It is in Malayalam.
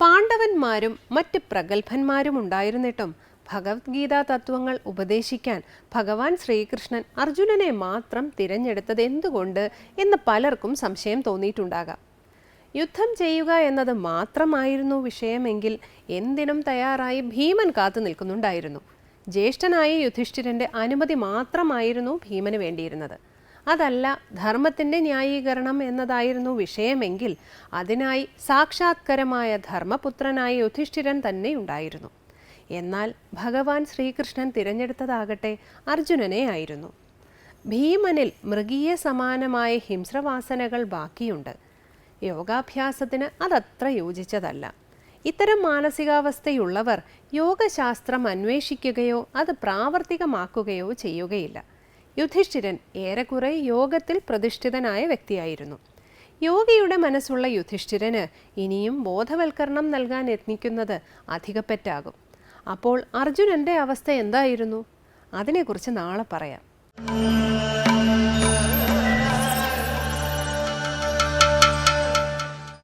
പാണ്ഡവന്മാരും മറ്റ് പ്രഗത്ഭന്മാരും ഉണ്ടായിരുന്നിട്ടും ഭഗവത്ഗീതാ തത്വങ്ങൾ ഉപദേശിക്കാൻ ഭഗവാൻ ശ്രീകൃഷ്ണൻ അർജുനനെ മാത്രം തിരഞ്ഞെടുത്തത് എന്തുകൊണ്ട് എന്ന് പലർക്കും സംശയം തോന്നിയിട്ടുണ്ടാകാം. യുദ്ധം ചെയ്യുക എന്നത് മാത്രമായിരുന്നു വിഷയമെങ്കിൽ എന്തിനും തയ്യാറായി ഭീമൻ കാത്തു നിൽക്കുന്നുണ്ടായിരുന്നു. ജ്യേഷ്ഠനായ യുധിഷ്ഠിരന്റെ അനുമതി മാത്രമായിരുന്നു ഭീമന് വേണ്ടിയിരുന്നത്. അതല്ല ധർമ്മത്തിന്റെ ന്യായീകരണം എന്നതായിരുന്നു വിഷയമെങ്കിൽ അതിനായി സാക്ഷാത്കരമായ ധർമ്മപുത്രനായ യുധിഷ്ഠിരൻ തന്നെ ഉണ്ടായിരുന്നു. എന്നാൽ ഭഗവാൻ ശ്രീകൃഷ്ണൻ തിരഞ്ഞെടുത്തതാകട്ടെ അർജുനനെ ആയിരുന്നു. ഭീമനിൽ മൃഗീയ സമാനമായ ഹിംസ്രവാസനകൾ ബാക്കിയുണ്ട്. യോഗാഭ്യാസത്തിന് അതത്ര യോജിച്ചതല്ല. ഇത്തരം മാനസികാവസ്ഥയുള്ളവർ യോഗശാസ്ത്രം അന്വേഷിക്കുകയോ അത് പ്രാവർത്തികമാക്കുകയോ ചെയ്യുകയില്ല. യുധിഷ്ഠിരൻ ഏറെക്കുറെ യോഗത്തിൽ പ്രതിഷ്ഠിതനായ വ്യക്തിയായിരുന്നു. യോഗിയുടെ മനസ്സുള്ള യുധിഷ്ഠിരന് ഇനിയും ബോധവൽക്കരണം നൽകാൻ യത്നിക്കുന്നത് അധികപ്പറ്റാകും അപ്പോൾ അർജുനന്റെ അവസ്ഥ എന്തായിരുന്നു? അതിനെക്കുറിച്ച് നാളെ പറയാം.